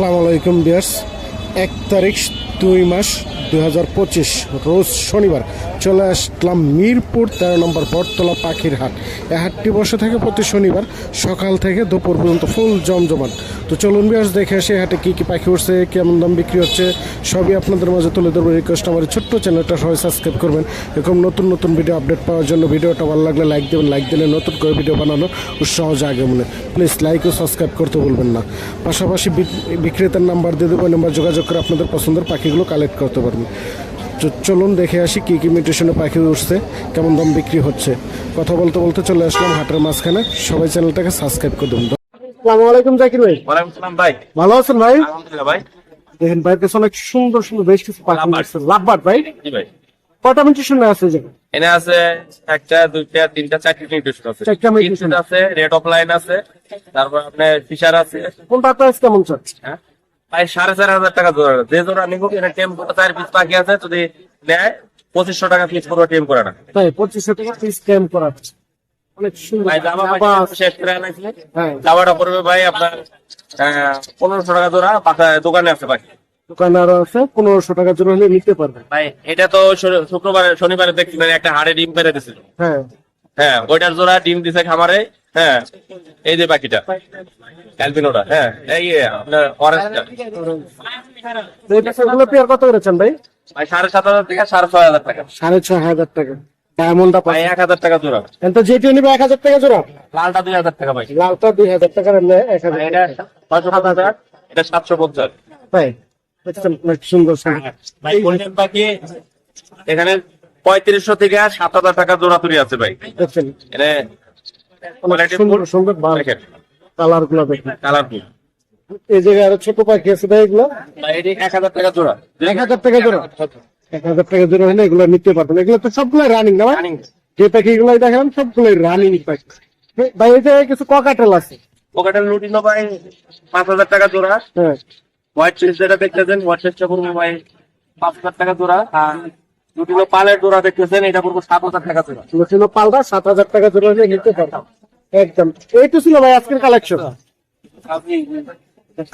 আসসালামু আলাইকুম বিয়ার্স এক তারিখ, দুই মাস, দুই হাজার পঁচিশ, রোজ শনিবার চলে আসলাম মিরপুর, তেরো নম্বর বটতলা পাখির হাট। এ হাটটি বসে থাকে প্রতি শনিবার সকাল থেকে দুপুর পর্যন্ত ফুল জমজমাট। তো চলুন বিয়ার্স দেখে আসি হাটে কী কী পাখি উঠছে কেমন দাম বিক্রি হচ্ছে, সবই আপনাদের মাঝে তুলে ধরবো। রিকোয়েস্ট আমার ছোট্ট চ্যানেলটা সবাই সাবস্ক্রাইব করবেন। এরকম নতুন নতুন ভিডিও আপডেট পাওয়ার জন্য ভিডিওটা ভালো লাগলে লাইক দেবেন লাইক দিলে নতুন করে ভিডিও বানানো উৎসাহ জাগে মনে। প্লিজ লাইক ও সাবস্ক্রাইব করতে বলবেন না। পাশাপাশি বিক্রেতার নাম্বার দিয়ে দেবো নাম্বার যোগাযোগ করে আপনাদের পছন্দের পাখিগুলো কালেক্ট করতে পারবেন। চলুন দেখে আসি কী কী মিউটেশনে পাখি উঠছে কেমন দাম বিক্রি হচ্ছে। কথা বলতে বলতে চলে আসলাম হাটের মাঝখানে। সবাই চ্যানেলটাকে সাবস্ক্রাইব করে দেবেন। আসসালামু আলাইকুম জাকির ভাই। ওয়ালাইকুম সালাম ভাই। ভালো আছেন ভাই? আলহামদুলিল্লাহ ভাই। দেখেন কাছে অনেক সুন্দর সুন্দর বেশ কিছু পাখি লাভবার্ড। ভাই? জি ভাই। কটা মিউটেশনে আছে যে? এনে আছে একটা দুইটা তিনটা চারটি আছে। চারটা। আছে রেড অফ লাইন আছে তারপর আপনার ফিশার আছে। কোনটা প্রাইস কেমন চাচ্ছে হ্যাঁ? ভাই সাড়ে চার হাজার টাকা জোড়া। যে জোড়া নিবো এখানে টেম চার পিস পাখি আছে যদি নেয় পঁচিশশো টাকা পিস পুরো টেম করে না তাই পঁচিশশো টাকা পিস ক্যাম করা। অনেক সুন্দর। হ্যাঁ। জামাটা পড়বে ভাই আপনার পনেরোশো টাকা জোড়া দোকানে আছে দোকানে আরও আছে পনেরোশো টাকা হলে নিতে পারবেন। ভাই এটা তো শুক্রবার শনিবারে দেখছিলেন একটা হাড়ে ডিম পেরে দিছিল। হ্যাঁ। হ্যাঁ ওইটার জোড়া ডিম দিছে খামারে হ্যাঁ। এই যে ক্যালপিনোটা হ্যাঁ এই আপনার অরেঞ্জটা তো পেয়ার কত করেছেন ভাই? ভাই সাড়ে সাত হাজার থেকে সাড়ে ছয় হাজার টাকা। সাড়ে ছয় হাজার টাকা। ডায়মন্ডটা ভাই পাই এক হাজার টাকা জোড়া। তো যেটি নিবে এক হাজার টাকা জোড়া? লালটা দুই হাজার টাকা ভাই। লালটা দুই হাজার টাকার এক হাজার ভাই, এটা ছয়শো পঞ্চাশ এটা সাতশো পঞ্চাশ। অনেক সুন্দর সুন্দর ভাই গোল্ডেন পাখি এখানে পঁয়ত্রিশশো থেকে সাত হাজার টাকা জোড়া তৈরি আছে ভাই। অনেক সুন্দর সুন্দর কালারগুলো দেখেন। কালারফুল। এই জায়গায় আরও ছোট পাখি আছে ভাই এগুলো? ভাই এক হাজার টাকা জোড়া। এক হাজার টাকা জোড়া? এক হাজার টাকা জোড়া হলে এগুলো নিতে পারবেন। এগুলো তো সবগুলো রানিং না ভাই। যে পাখি গুলো দেখালাম সবগুলো রানিং পাখি ভাই এই জায়গায় কিছু ককাটেল আছে? পকেটের লুটিনো ভাই পাঁচ হাজার টাকা জোড়া। হ্যাঁ। হোয়াইট চিজ যেটা দেখতেছেন হোয়াইট চিজটা পড়বে ভাই পাঁচ হাজার টাকা জোড়া। আর দুটো পালের জোড়া দেখতেছেন এটা পড়ব সাত হাজার টাকা জোড়া। লুটিনো পালটা সাত হাজার টাকা জোড়া নিতে পারবেন একদম। এই তো ছিল ভাই আজকের কালেকশন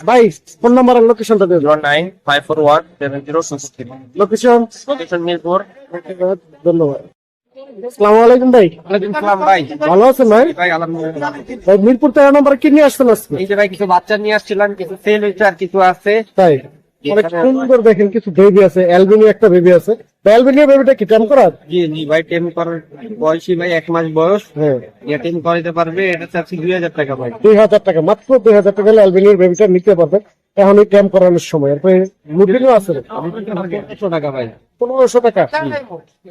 ভাই ফোন নাম্বার আর লোকেশনটা দিয়ে zero nine five four one seven zero six three location location Mirpur. ধন্যবাদ। আসসালামু আলাইকুম ভাই। ভাই। ভালো আছেন ভাই? ভাই আলহামদুলিল্লাহ। ভাই মিরপুর তেরো নম্বর কি নিয়ে আসছেন আজকে? এই যে ভাই কিছু বাচ্চা নিয়ে আসছিলাম কিছু সেল হয়েছে আর কিছু আছে। তাই? অনেক সুন্দর দেখেন কিছু বেবি আছে একটা বেবি আছে। অ্যালবিনিও বেবিটা কি টেম করা জি জি ভাই টেম করার বয়সী ভাই এক মাস বয়স। হ্যাঁ। এটা টেম করাইতে পারবে এটা চাচ্ছি দুই হাজার টাকা ভাই। দুই হাজার টাকা মাত্র দুই হাজার টাকা হলে বেবিটা নিতে পারবে। এখন ওই টেম করানোর সময় এরপরে মুরগিও আছে। টাকা ভাই। পনেরোশো টাকা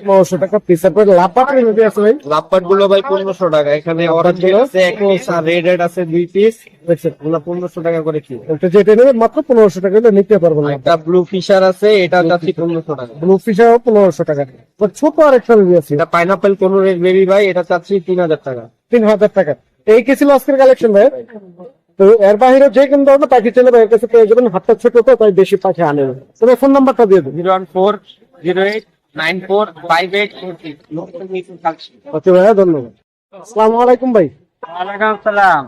পনেরোশো টাকা পিস এরপরে লাভ পাটের আছে ভাই। গুলো ভাই পনেরোশো টাকা। এখানে অরেঞ্জ? আছে রেড রেড আছে দুই পিস দেখছেন ওগুলো পনেরোশো টাকা করে কি এটা যেটা নেবে মাত্র পনেরোশো টাকা হলে নিতে পারবেন একটা ব্লু ফিশার আছে এটা চাচ্ছি পনেরোশো টাকা। ব্লু ফিশারও পনেরোশো টাকা। তো ছোট আর একটা বেবি আছে। এটা পাইনাপেল কোন বেবি ভাই? এটা চাচ্ছি তিন হাজার টাকা। তিন হাজার টাকা। এই কি ছিল আজকের কালেকশন ভাই? তো এর বাইরে যে কোনো ধরনের পাখি চলে ভাইয়ের কাছে পেয়ে যাবেন। হাতটা ছোট তো তাই বেশি পাখি আনে না। তবে ফোন নাম্বারটা দিয়ে দেবেন zero one four zero eight nine four five eight four okay ভাইয়া ধন্যবাদ। আসসালামু আলাইকুম ভাই।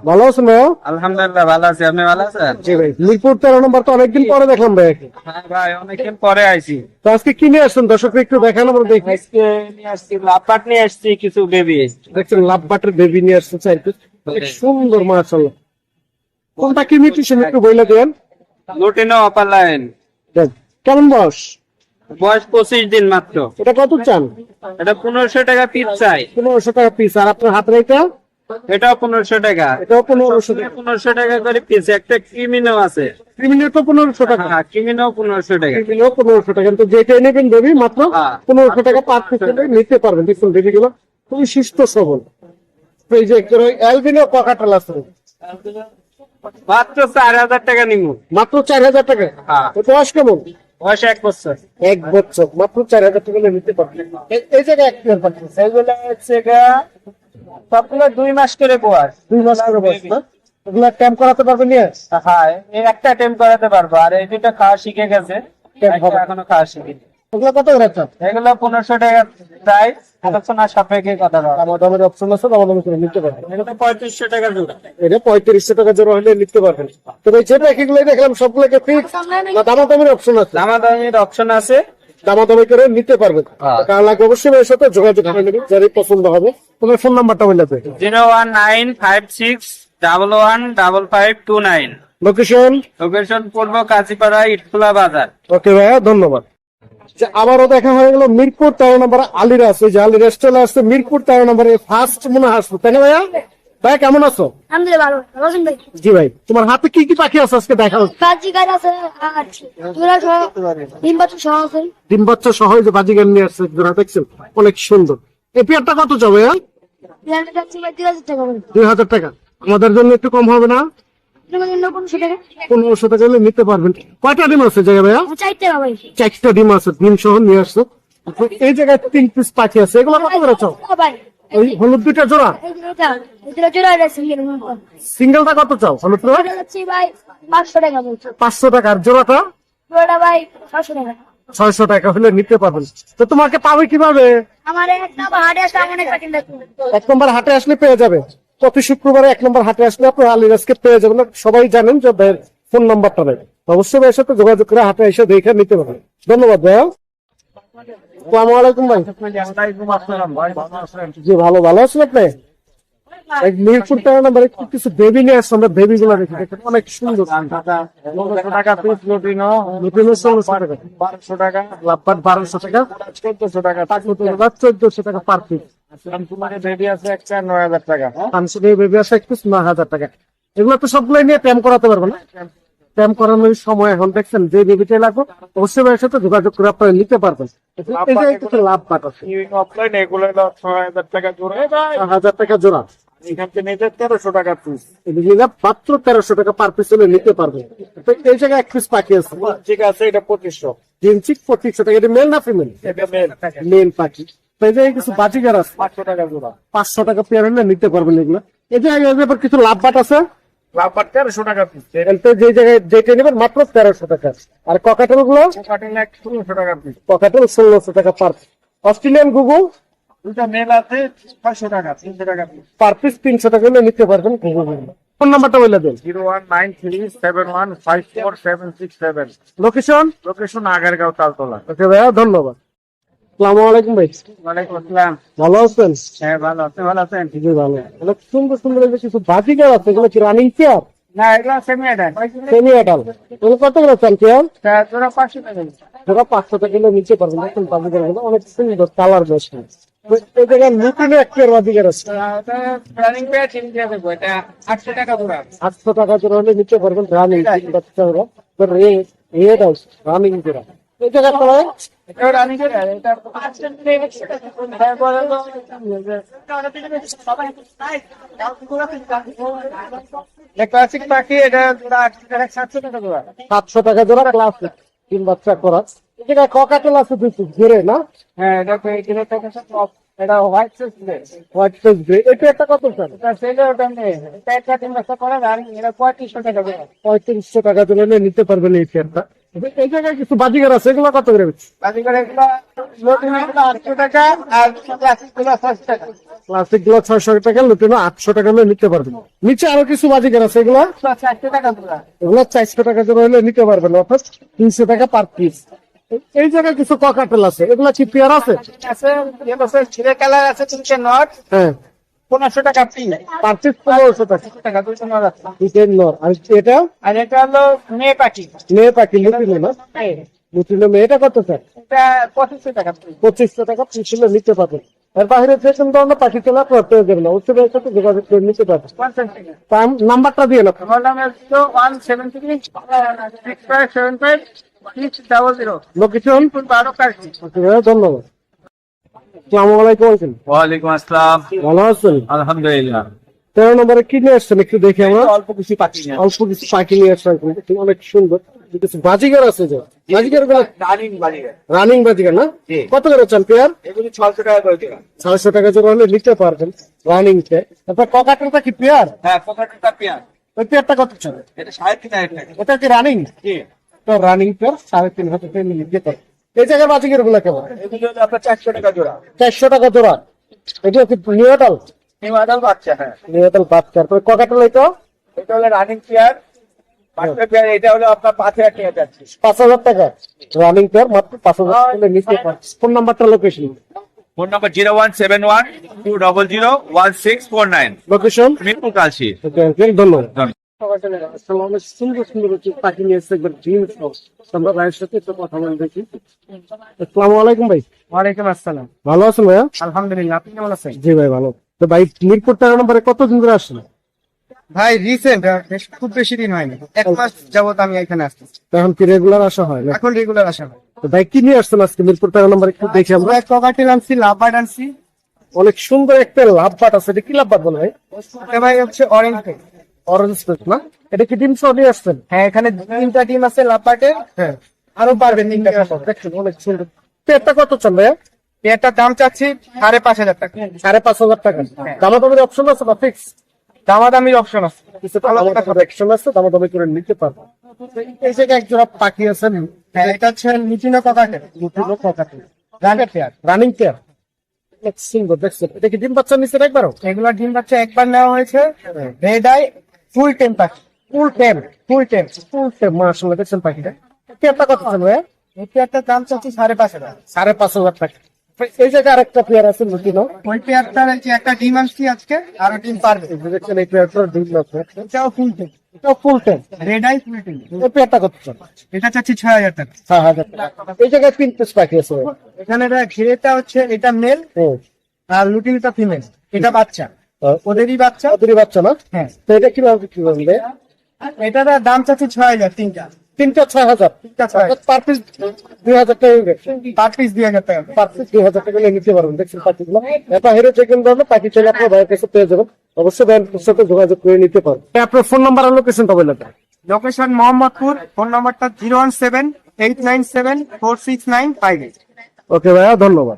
ভালো আছেন ভাইয়া? আলহামদুলিল্লাহ ভালো আছি। আপনি ভালো আছেন? জি ভাই মিরপুর তেরো নম্বর তো অনেকদিন পরে দেখলাম ভাই হ্যাঁ ভাই অনেকদিন পরে আইছি। তো আজকে কি নিয়ে আসছেন? দর্শককে একটু দেখান আমরা দেখি। আজকে নিয়ে আসছি লাপাট নিয়ে আসছি কিছু বেবি দেখছেন লাভ বাটের বেবি নিয়ে আসছে চার সুন্দর মাশাআল্লাহ। কোনটা কি নিউট্রিশন একটু বইলে দেন? লুটিনো অপার লাইন কেমন বয়স? বয়স পঁচিশ দিন মাত্র। এটা কত চান? এটা পনেরোশো টাকা পিস চাই পনেরোশো টাকা পিস আর আপনার হাতের এটা? এটাও পনেরোশো টাকা। এটাও পনেরোশো টাকা। পনেরোশো টাকা করে পিস একটা ক্রিমিনো আছে। ক্রিমিনেল তো পনেরোশো টাকা। হ্যাঁ ক্রিমিনো পনেরোশো টাকা। ক্রিমিনেল পনেরোশো টাকা। কিন্তু যেটা নেবেন দেবি মাত্র হ্যাঁ। পনেরোশো টাকা পার পিস নিতে পারবেন। দেখুন বেবি গুলো খুবই সুস্থ সবল। এই যে অ্যালবিনো পকাটাল আছে। মাত্র চার হাজার টাকা নিমু মাত্র চার হাজার টাকা? হ্যাঁ। বয়স কেমন? বয়স এক বছর। এক বছর মাত্র চার হাজার টাকা নিতে পারবেন এই জায়গায় এক পেয়ার পাঠিয়েছে এগুলো হচ্ছে গা সবগুলো দুই মাস করে বয়স। দুই মাস করে বয়স না? ওগুলা করাতে পারবে নিয়ে? হ্যাঁ একটা টেম করাতে পারব। আর এই দুটো খাওয়া শিখে গেছে। এখনও খাওয়া শিখিনি। এগুলো কত করে চান এগুলো পনেরোশো টাকা প্রাইস আলোচনা সাপেক্ষে কথা বলা। দামা দামের অপশন আছে দামা দামি করে নিতে পারবেন। এগুলো পঁয়ত্রিশশো টাকা জোড়া। এটা পঁয়ত্রিশশো টাকা জোড়া হলে নিতে পারবেন। তবে যে প্যাকেগুলো দেখলাম সবগুলোকে ফিক্স না দামা দামের অপশন আছে অপশন আছে। দামাদামি করে নিতে হ্যাঁ। লাগবে অবশ্যই এর সাথে যোগাযোগ করে নেবেন যারই পছন্দ হবে। তোমার ফোন নাম্বারটা বলে দেবে। Zero one nine five six double one double five two nine. Location location পূর্ব কাজীপাড়া ইটখোলা বাজার। ওকে ভাইয়া ধন্যবাদ। যে আবারও দেখা হয়ে গেল মিরপুর তেরো নম্বর আলিরা আছে যে আলিরা স্টেলে আসছে মিরপুর তেরো নম্বরে ফার্স্ট মনে আসবে তাই না ভাইয়া? ভাইয়া কেমন আছো? ভাই। জি ভাই তোমার হাতে কি কি পাখি আছে আজকে দেখা ডিম বাচ্চা সহ যে বাজিগার নিয়ে আসছে জোড়া দেখছেন? অনেক সুন্দর। এই পেয়ারটা কত যাবে ভাই দুই হাজার টাকা। আমাদের জন্য একটু কম হবে না? পনেরোশো টাকা হলে নিতে পারবেন। কয়টা ডিম আছে জায়গা ভাইয়া? চারটে ডিম আছে ডিম সহ নিয়ে আসছো। এই জায়গায় তিন পিস পাখি আছে। এগুলো কত করে চাও? ওই হলুদ দুইটা জোড়া? সিঙ্গেলটা কত চাও? হলুদ পাঁচশো টাকা। আর জোড়াটা? ছয়শো টাকা হলে নিতে পারবেন। তো তোমাকে পাবে কীভাবে? এক নম্বর হাটে আসলে পেয়ে যাবে। প্রতি শুক্রবারে এক নম্বর হাটে আসলে আপনি আলিরাজকে পেয়ে যাবেন। সবাই জানেন যে ভাইয়ের ফোন নাম্বারটা দেবে অবশ্যই ভাইয়ের সাথে যোগাযোগ করে হাটে এসে দেখে নিতে পারবেন। ধন্যবাদ ভাইয়া। আসসালামু আলাইকুম ভাই। জি ভালো ভালো আছেন আপনি? মিরপুর তেরো নম্বরে কিছু বেবি নিয়ে আসছে আমরা বেবি গুলা দেখি। দেখেন অনেক সুন্দর। টাকা পিস লুটিনো লুটিনো বারোশো টাকা। লাভবাট বারোশো টাকা। চোদ্দশো টাকা। চোদ্দশো টাকা পার পিস বেবি আছে একটা নয় হাজার টাকা। পাঁচশো টাকা বেবি আসে একটু নয় হাজার টাকা। এগুলো তো সবগুলো নিয়ে প্যাম করাতে পারব না। প্যাম করানোর সময় এখন দেখছেন যে বেবিটা লাগবে অবশ্যই ভাইয়ের সাথে যোগাযোগ করে আপনারা নিতে পারবেন। লাভ ছয় হাজার টাকা জোড়া। হাজার টাকা জোড়া। তেরোশো টাকা পিস এগুলো মাত্র তেরোশো টাকা পার পিস হলে নিতে এই জায়গায় এক পিস পাখি আছে। ঠিক আছে এটা পঁচিশশো। জিনচিক পঁচিশশো টাকা। এটা মেল না ফিমেল মেল পাখি। কিছু বাজিগার আছে। পাঁচশো টাকা জোড়া। পাঁচশো টাকা পেয়ার হলে নিতে পারবেন এগুলো। এই জায়গায় কিছু লাভ বাট আছে? তেরোশো টাকা পিস যে জায়গায় যেটা নেবেন মাত্র তেরোশো টাকা। আর ককাটেলগুলো? ষোলোশো টাকা পিস ককাটেল ষোলোশো টাকা পার অস্ট্রেলিয়ান গুগু? মেল আছে ছয়শো টাকা তিনশো টাকা পার পিস তিনশো টাকা হলে নিতে পারবেন ফোন নাম্বারটা বলে দেন। Zero one nine three seven one five four seven six seven. Location location Agargaon Taltala. Okay ভাইয়া ধন্যবাদ। সালামু আলাইকুম ভাই। ওয়ালাইকুম আসসালাম। ভালো আছেন? হ্যাঁ ভালো। আপনি ভালো আছেন? জি ভালো। অনেক সুন্দর সুন্দর কিছু বাজিগার আছে এগুলো কি রানিং চেয়ার না এগুলো সেমি সেমি অ্যাডাল এগুলো কত করে চান চেয়ার তোরা পাঁচশো টাকা। পাঁচশো টাকা নিচে পারবেন দেখুন বাজিগার অনেক সুন্দর কালার বেশ নতুন এক পেয়ার বাজিগার আছে। রানিং পেয়ে ঠিক দিয়ে এটা আটশো টাকা জোড়া আটশো টাকা জোড়া হলে নিতে পারবেন রানিং বাচ্চা ওরা রেড হাউস রানিং জোড়া এই জায়গা করা এটা রানিং এর এটা তারপরে ক্লাসিক পাখি এটা টাকা সাতশো টাকা জোড়া। সাতশো টাকা জোড়া ক্লাস তিন বাচ্চা করা। জায়গায় ককাটেল আছে ঘিরে না? হ্যাঁ এটা টাকা সব এটা হোয়াইট হোয়াইট ফেস গ্রে এটা একটা কত স্যার? এটা সেলে ওটা নেই। এটা একটা তিন করে আর এটা পঁয়ত্রিশশো টাকা জোড়া পঁয়ত্রিশশো টাকা হলে নিতে পারবেন এই এই জায়গায় কিছু বাজিগার আছে এগুলো কত করে? বাকি এগুলো আটশো টাকা আর ক্লাসিকগুলো ছয়শো টাকা। প্লাস্টিকগুলো ছয়শো টাকা লুটিনো আটশো টাকা হলে নিতে পারবেন। নিচে আরও কিছু বাজিগার আছে এগুলো? চারশো টাকা এগুলো চারশো টাকা হলে নিতে পারবেন অর্থাৎ তিনশো টাকা পার পিস এই জায়গায় কিছু ককাটেল আছে। এগুলা কি পেয়ার আছে? আছে ছিঁড়ে কালার আছে তিনশো নট হ্যাঁ। পনেরোশো টাকা পি পার পিস পনেরোশো টাকা। টাকা দুইশো নট আছে। দুইটাই আর এটা? আর এটা হলো মেয়ে পাখি। মেয়ে পাখি লুটিনো না? লুটিনো মেয়েটা কত স্যার? এটা পঁচিশশো টাকা পঁচিশশো টাকা নিতে পারবেন। এর বাইরে যে কোনো ধরনের পাখি তোলা আপনার প্রয়োজন না। উচ্চ ব্যয়ের সাথে যোগাযোগ করে নিতে পারবেন। নাম্বারটা দিয়ে one seven three six five seven five location ধন্যবাদ আসসালামু আলাইকুম ওয়ালাইকুম আসসালাম। ভালো আছেন? আলহামদুলিল্লাহ। তেরো নম্বরে কি নিয়ে আসছেন একটু দেখি আমরা? অল্প কিছু পাখি অল্প কিছু পাখি নিয়ে আসছেন অনেক সুন্দর। কিছু বাজিগার আছে যে। বাজিগারগুলো রানিং বাজিগার। না? কত করে চান পেয়ার? এগুলি ছয়শো টাকা করে দিলাম ছয়শো টাকা জোড়া হলে নিতে পারবেন রানিং তারপর ককাটেলটা কি পেয়ার? হ্যাঁ পকেটটা পেয়ার। ওই পেয়ারটা কত চান এটা সাড়ে তিন হাজার টাকা। ওটা কি রানিং? তো রানিং পেয়ার সাড়ে তিন হাজার এই জায়গার বাজিকেরগুলো কেমন? আপনার চারশো টাকা জোড়া। চারশো টাকা জোড়া। এটা কি নিউটাল এই বাচ্চা হ্যাঁ। নিউটাল বাচ্চা। ককাটাল এটা এটা হলো রানিং চেয়ার পেয়ার এটা হলো আপনার পাঁচ হাজার টাকা যাচ্ছে। পাঁচ হাজার টাকা। রানিং পেয়ার মাত্র পাঁচ হাজার টাকা নিতে ফোন নাম্বারটা location phone number zero one seven one two double zero one six four nine location Mirpur Kalshi ধন্যবাদ। ধন্যবাদ। সুন্দর সুন্দর হচ্ছে পাখি নিয়ে এসে একবার ড্রিম আমরা ভাইয়ের সাথে একটু কথা বলে দেখি। আসসালামু আলাইকুম ভাই। ওয়ালাইকুম আসসালাম। ভালো আছেন ভাইয়া? আলহামদুলিল্লাহ আপনি কেমন আছেন? জি ভাই ভালো। তো ভাই মিরপুর তেরো নম্বরে কতদিন ধরে আসছেন? ভাই রিসেন্ট খুব বেশি দিন হয়নি। এক মাস যাবত আমি এখানে আসতেছি এখন কি রেগুলার আসা হয়? এখন রেগুলার আসা হয়। তো ভাই কি নিয়ে আসছেন আজকে মিরপুর তেরো নম্বরে? একটু দেখি আমরা। আমরা ককাটেল আনছি লাভবার্ড আনছি। অনেক সুন্দর একটা লাভ বাট আছে। এটা কি লাভবাট বলে ভাই? ভাই হচ্ছে অরেঞ্জ অরেঞ্জ স্পেস না? এটা কি ডিম সহ নিয়ে আসছেন? হ্যাঁ এখানে তিনটা টিম আছে লাভবার্ডের হ্যাঁ। আরও পারবেন তিনটা দেখছেন অনেক সুন্দর। পেয়ারটা কত চান ভাইয়া? এটার দাম চাচ্ছি সাড়ে পাঁচ হাজার টাকা। সাড়ে পাঁচ হাজার টাকা। দামাদামির অপশন আছে না ফিক্স দামাদামির অপশন আছে। কিছু অপশন আছে দামাদামি করে নিতে পারব। এই জায়গায় একজোড়া পাখি আছেন হ্যাঁ এটা হচ্ছে দুটো ককাটে রানের পেয়ার রানিং পেয়ার সুন্দর দেখছেন। এটা কি ডিম বাচ্চা নিচে একবারও? এগুলোর ডিম বাচ্চা একবার নেওয়া হয়েছে। রেড আই ফুল টেম পাখি। ফুল টেম ফুল টেম ফুল টেম মাশাআল্লাহ দেখছেন পাখিটা? পেয়ারটা কত চান ভাইয়া এই পেয়ারটার দাম চাচ্ছি সাড়ে পাঁচ হাজার। সাড়ে পাঁচ হাজার টাকা এই জায়গায় আরেকটা পেয়ার আছে লুটিনো ওই পেয়ারটার যে একটা ডিম আনছি আজকে আরও ডিম পারবে। দেখছেন এই পেয়ারটার ডিম আছে। এটাও ফুল টেম এটাও ফুল টেম রেড আই ফুল টেম এই পেয়ারটা কত এটা চাচ্ছি ছয় হাজার টাকা। ছয় হাজার টাকা। এই জায়গায় তিন পিস পাখি আছে। এখানে এটা ঘিরেটা হচ্ছে এটা মেল। আর লুটিনটা ফিমেল এটা বাচ্চা। ওদেরই বাচ্চা? ওদেরই বাচ্চা না? হ্যাঁ। তো এটা কীভাবে বিক্রি করবেন ভাই? এটার দাম চাচ্ছি ছয় হাজার তিনটা। তিনটা ছয় হাজার? তিনটা পার পিস দুই হাজার টাকা। পার পিস দুই হাজার টাকা। পার পিস দুই হাজার টাকা নিতে পারবেন দেখছেন পাখিগুলো এটা হেরে চেকেন ধরনের পাখি চাইলে আপনার ভাইয়ের কাছে পেয়ে যাবেন। অবশ্যই ভাইয়ের সাথে যোগাযোগ করে নিতে পারেন আপনার ফোন নাম্বার আর লোকেশনটা বলে দেন। লোকেশন মোহাম্মদপুর ফোন নাম্বারটা zero one seven eight nine seven four six nine five eight. Okay ভাইয়া ধন্যবাদ।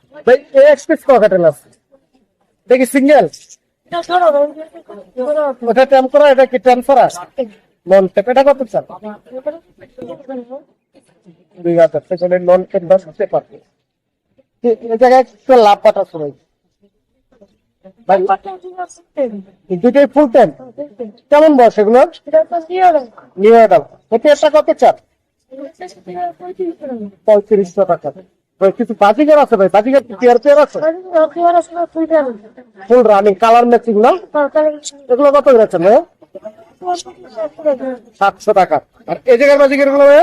ভাই এ এক্সপ্রেস ককাটেল আছে। দেখি সিঙ্গেল ওটা টেম করা এটা কি টেম করা? নন এটা কত চান দুই হাজার সেখানে নন হতে পারবে জায়গায় একটু লাভ পাঠা দুটোই ফুল টেম কেমন বয়স এগুলো নিউ এটা কত চান পঁয়ত্রিশশো টাকা। কিছু বাজিগার আছে ভাই? বাজিগার আছে? ফুল রানিং কালার ম্যাচিং না? এগুলো কত ভাই সাতশো টাকা। আর এই জায়গার বাজিগারগুলো ভাই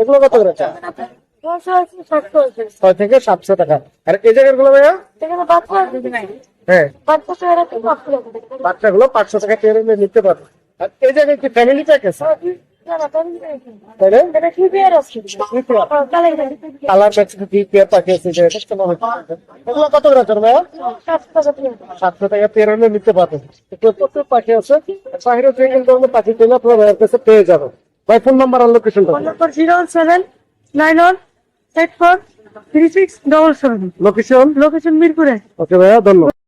এগুলো কত ছয় থেকে সাতশো টাকা। আর এই জায়গারগুলো ভাইয়া? হ্যাঁ। বাচ্চাগুলো পাঁচশো টাকা নিতে পারবে। আর এই জায়গায় কি ফ্যামিলি প্যাকেজ কালার ম্যাচিং কি পেয়ার পাঠিয়েছে যে এটা কেমন হচ্ছে এগুলো কত যাচ্ছেন ভাইয়া? সাতশো টাকা পেয়ার হলে নিতে পারবেন প্রচুর পাখি আছে বাইরে থেকে কিন্তু পাখি কিনে আপনার ভাইয়ের কাছে পেয়ে যাবেন। ভাই ফোন নাম্বার আর লোকেশনটা zero seven nine one eight four three six double seven location location মিরপুরে ওকে ভাইয়া ধন্যবাদ।